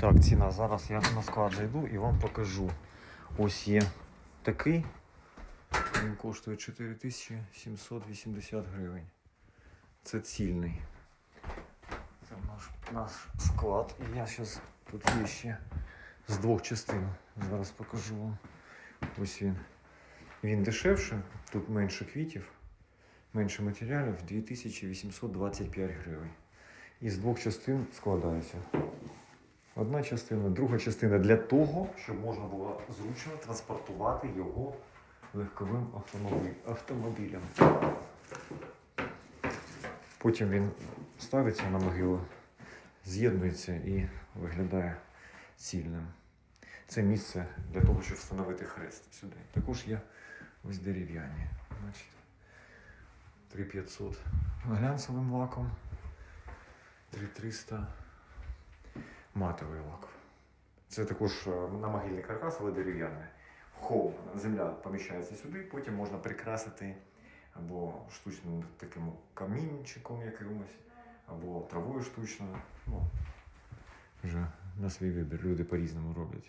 Так, ціна. Зараз я на склад зайду і вам покажу. Ось є такий. Він коштує 4780 гривень. Це цільний. Це наш, наш склад. І я зараз тут є ще з двох частин. Зараз покажу вам. Ось він. Він дешевше, тут менше квітів, менше матеріалів 2825 гривень. І з двох частин складається. Одна частина, друга частина для того, щоб можна було зручно транспортувати його легковим автомобілем. Потім він ставиться на могилу, з'єднується і виглядає цільним. Це місце для того, щоб встановити хрест сюди. Також є ось дерев'яні. Бачите? 3500 глянцевим лаком, 3300 матовий лак. Це також е, на могильний каркас, але дерев'яний. Холм, земля поміщається сюди, потім можна прикрасити або штучним таким камінчиком якимось, або травою штучною. Ну, вже на свій вибір. Люди по-різному роблять.